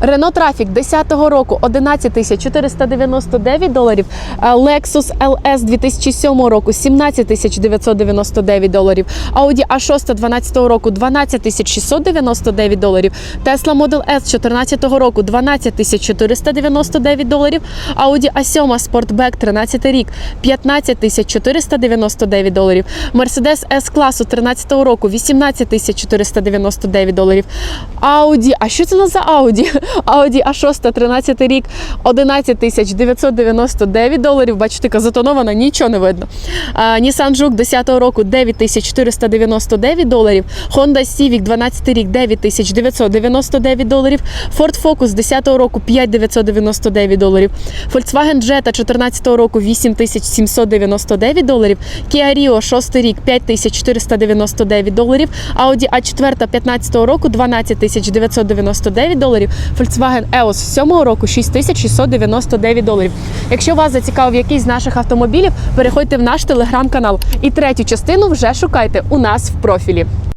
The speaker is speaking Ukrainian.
Renault Trafic 10-го року 11 тисяч 499 доларів. Е, Lexus LS 2007 року 17 тисяч 999 доларів. Audi A6 12 року 12 тисяч 699 доларів. Tesla Model S 14 року 12 тисяч 499 доларів. Audi A7 Sportback 13 рік 15 тисяч 499 доларів. Mercedes S-класу 13 року 18 тисяч 499 доларів. Audi, а що це у за Audi? Audi A6 13 рік 11 тисяч 999 доларів. Бачите, така затонована, нічого не видно. Nissan Juke 10-го року 9 тисяч 499 доларів. Honda Civic 12 рік 9 тисяч 999 доларів. Ford Focus 10-го року 5 999 доларів. Volkswagen Jetta 14 року 8 тисяч 799 доларів. Kia Rio 6 рік 5 тисяч 499 доларів. Audi A4 15 року 12 тисяч 999 доларів. Volkswagen EOS 7 року 6699 доларів. Якщо вас зацікавив якийсь з наших автомобілів, переходьте в наш телеграм-канал. І третю частину вже шукайте у нас в профілі.